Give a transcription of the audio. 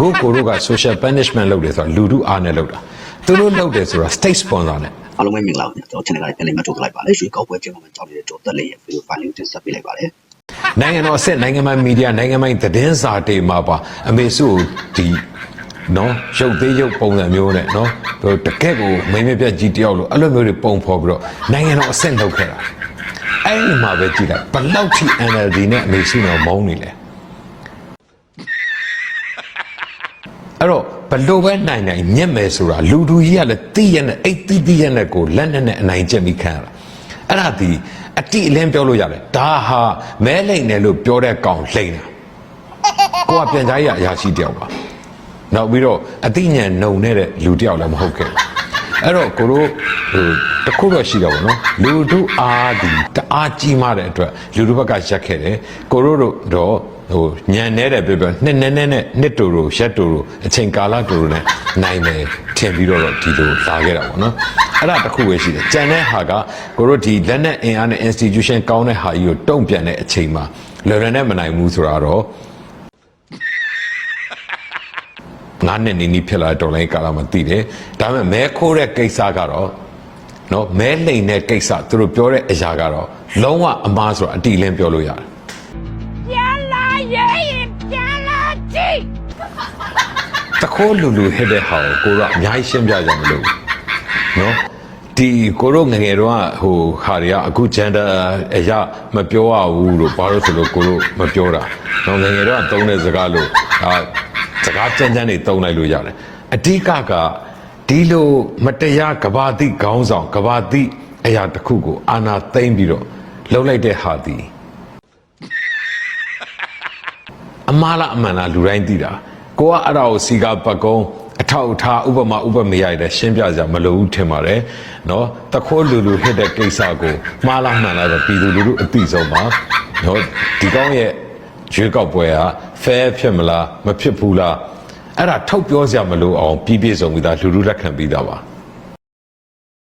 ကိုကိုတို့က social punishment လုပ်တယ်ဆိုတာလူထုအားနဲ့လုပ်တာသူတို့လုပ်တယ်ဆိုတာ state sponsor နဲ့အားလုံးပဲမင်္ဂလာပါခင်ဗျာကျွန်တော် channel ကလည်းပြန်လည်မှတ်ထုတ်လိုက်ပါလေရွှေကောက်ပွဲကျင်းပမှာကြောက်နေတဲ့ကြော်တက်လေးရဲ့ video file ကိုတင်ဆက်ပေးလိုက်ပါတယ်နိုင်ငံတော်အဆင့်နိုင်ငံပိုင်မီဒီယာနိုင်ငံပိုင်သတင်းစာတွေမှာပါအမေစုကိုဒီနော်ရုပ်သေးရုပ်ပုံစံမျိုးနဲ့နော်ဟိုတကက်ကိုမိမ့်မပြတ်ကြီးတယောက်လို့အဲ့လိုမျိုးတွေပုံဖော်ပြီးတော့နိုင်ငံတော်အဆင့်လုပ်ခဲ့တာအဲ့ဒီမှာပဲကြည့်လိုက်ဘယ်လောက်ထိ NLD နဲ့အမေစုတော်မုန်းနေလဲ အဲ့တော့ဘလို့ပဲနိုင်နိုင်ညက်မယ်ဆိုတာလူလူကြီးကလည်းတိရနဲ့အိတ်တိတိရနဲ့ကိုလက်နဲ့နဲ့အနိုင်ကျက်ပြီးခံရတာအဲ့ဒါဒီအတိအလင်းပြောလို့ရတယ်ဒါဟာမဲလိန်တယ်လို့ပြောတဲ့ကောင်လိန်တာကိုကပြန်ကြားရအရာရှိတယောက်ပါနောက်ပြီးတော့အတိညာဏ်နှုံနေတဲ့လူတယောက်လည်းမဟုတ်ခဲ့ဘူးအဲ့တော့ကိုတို့ ဟိုတစ်ခုတော့ရှိတော့ဗောနော်လူတို့အားဒီတအားကြီးမားတဲ့အတွက်လူတို့ဘက်ကရက်ခဲ့တယ်ကိုတို့တို့တော့ဟိုညံနေတဲ့ပြပြနှစ်နဲ့နဲ့နဲ့နှစ်တူတူရက်တူတူအချိန်ကာလတူတူနဲ့နိုင်မယ်ထင်ပြီးတော့ဒီလိုလာခဲ့တာဗောနော်အဲ့ဒါတစ်ခုပဲရှိတယ်ကြံတဲ့ဟာကကိုတို့ဒီလက်နဲ့အင်အားနဲ့ institution ကောင်းတဲ့ဟာကြီးကိုတုံ့ပြန်တဲ့အချိန်မှာလွယ်လွယ်နဲ့မနိုင်ဘူးဆိုတာတော့ငါးနှစ်နီးနီးဖြစ်လာတဲ့တော်လိုင်းကာလမှာတည်တယ်ဒါပေမဲ့မဲခိုးတဲ့ကိစ္စကတော့ နော်မဲလိန်တဲ့ကိစ္စသူတို့ပြောတဲ့အရာကတော့လုံးဝအမားဆိုတာအတိအလင်းပြောလို့ရတယ်ပြန်လာရေးရင်ပြန်လာကြည့်တခိုးလူလူဟစ်တဲ့ဟာကိုကိုတော့အများကြီးရှင်းပြကြမလို့နော်ဒီကိုတို့ငယ်ငယ်တော့ဟိုဟာတွေကအခု gender အရာမပြောရဘူးလို့ဘာလို့ဆိုလို့ကိုတို့မပြောတာနော်ငယ်ငယ်တော့သုံးတဲ့စကားလို့အာစကားကြမ်းကြမ်းတွေသုံးလိုက်လို့ရတယ်အဓိကက ဒီလိုမတရားကဘာတိခေါင်းဆောင်ကဘာတိအရာတစ်ခုကိုအာနာသိမ့်ပြီးတော့လှုပ်လိုက်တဲ့ဟာသည်အမားလားအမှန်လားလူတိုင်းသိတာကိုကအဲ့ဒါကိုစီကပကုံးအထောက်အထားဥပမာဥပမေရတယ်ရှင်းပြကြမလို့ဘူးထင်ပါတယ်နော်တခိုးလူလူဖြစ်တဲ့ကိစ္စကိုမှားလားမှန်လားဆိုပြည်သူလူထုအသိဆုံးပါနော်ဒီကောင်းရဲ့ရွေးကောက်ပွဲက fair ဖြစ်မလားမဖြစ်ဘူးလား အဲ့ဒါထုတ်ပြောစရာမလိုအောင်ပြည်ပြည့်စုံပြီးသားလူလူလက်ခံပြီးသားပါ